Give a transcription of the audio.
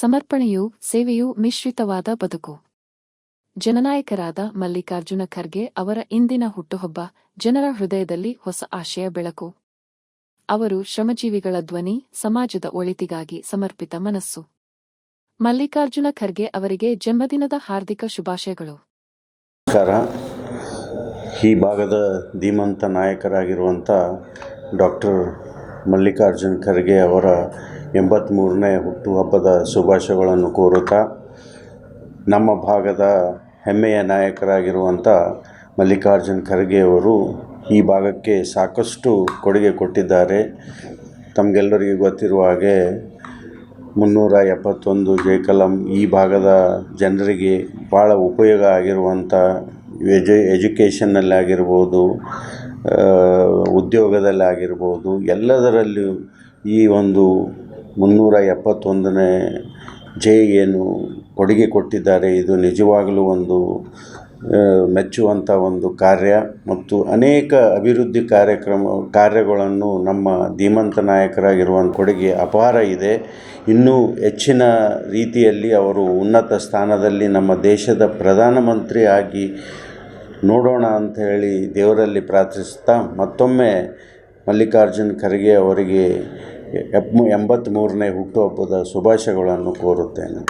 ಸಮರ್ಪಣೆಯೂ ಸೇವೆಯು ಮಿಶ್ರಿತವಾದ ಬದುಕು. ಜನನಾಯಕರಾದ ಮಲ್ಲಿಕಾರ್ಜುನ ಖರ್ಗೆ ಅವರ ಇಂದಿನ ಹುಟ್ಟುಹಬ್ಬ ಜನರ ಹೃದಯದಲ್ಲಿ ಹೊಸ ಆಶಯ ಬೆಳಕು. ಅವರು ಶ್ರಮಜೀವಿಗಳ ಧ್ವನಿ, ಸಮಾಜದ ಒಳಿತಿಗಾಗಿ ಸಮರ್ಪಿತ ಮನಸ್ಸು. ಮಲ್ಲಿಕಾರ್ಜುನ ಖರ್ಗೆ ಅವರಿಗೆ ಜನ್ಮದಿನದ ಹಾರ್ದಿಕ ಶುಭಾಶಯಗಳು. ಈ ಭಾಗದ ಧೀಮಂತ ನಾಯಕರಾಗಿರುವಂಥ ಡಾಕ್ಟರ್ ಮಲ್ಲಿಕಾರ್ಜುನ್ ಖರ್ಗೆ ಅವರ ಎಂಬತ್ತ್ಮೂರನೇ ಹುಟ್ಟುಹಬ್ಬದ ಶುಭಾಶಯಗಳನ್ನು ಕೋರುತ್ತಾ, ನಮ್ಮ ಭಾಗದ ಹೆಮ್ಮೆಯ ನಾಯಕರಾಗಿರುವಂಥ ಮಲ್ಲಿಕಾರ್ಜುನ ಖರ್ಗೆಯವರು ಈ ಭಾಗಕ್ಕೆ ಸಾಕಷ್ಟು ಕೊಡುಗೆ ಕೊಟ್ಟಿದ್ದಾರೆ. ತಮಗೆಲ್ಲರಿಗೂ ಗೊತ್ತಿರುವ ಹಾಗೆ ಮುನ್ನೂರ ಎಪ್ಪತ್ತೊಂದು ಜೈಕಲಂ ಈ ಭಾಗದ ಜನರಿಗೆ ಭಾಳ ಉಪಯೋಗ ಆಗಿರುವಂಥ ಎಜು ಎಜುಕೇಷನ್ನಲ್ಲಾಗಿರ್ಬೋದು ಉದ್ಯೋಗದಲ್ಲಾಗಿರ್ಬೋದು, ಎಲ್ಲದರಲ್ಲೂ ಈ ಒಂದು ಮುನ್ನೂರ ಎಪ್ಪತ್ತೊಂದನೇ ಜೆ ಏನು ಕೊಡುಗೆ ಕೊಟ್ಟಿದ್ದಾರೆ. ಇದು ನಿಜವಾಗಲೂ ಒಂದು ಮೆಚ್ಚುವಂಥ ಒಂದು ಕಾರ್ಯ ಮತ್ತು ಅನೇಕ ಅಭಿವೃದ್ಧಿ ಕಾರ್ಯಕ್ರಮ, ಕಾರ್ಯಗಳನ್ನು ನಮ್ಮ ಧೀಮಂತ ನಾಯಕರಾಗಿರುವಂಥ ಕೊಡುಗೆ ಅಪಾರ ಇದೆ. ಇನ್ನೂ ಹೆಚ್ಚಿನ ರೀತಿಯಲ್ಲಿ ಅವರು ಉನ್ನತ ಸ್ಥಾನದಲ್ಲಿ ನಮ್ಮ ದೇಶದ ಪ್ರಧಾನಮಂತ್ರಿ ಆಗಿ ನೋಡೋಣ ಅಂತ ಹೇಳಿ ದೇವರಲ್ಲಿ ಪ್ರಾರ್ಥಿಸ್ತಾ ಮತ್ತೊಮ್ಮೆ ಮಲ್ಲಿಕಾರ್ಜುನ್ ಖರ್ಗೆ ಅವರಿಗೆ ಎಪ್ ಎಂಬತ್ತ್ಮೂರನೇ ಹುಟ್ಟುಹಬ್ಬದ ಶುಭಾಶಯಗಳನ್ನು ಕೋರುತ್ತೇನೆ.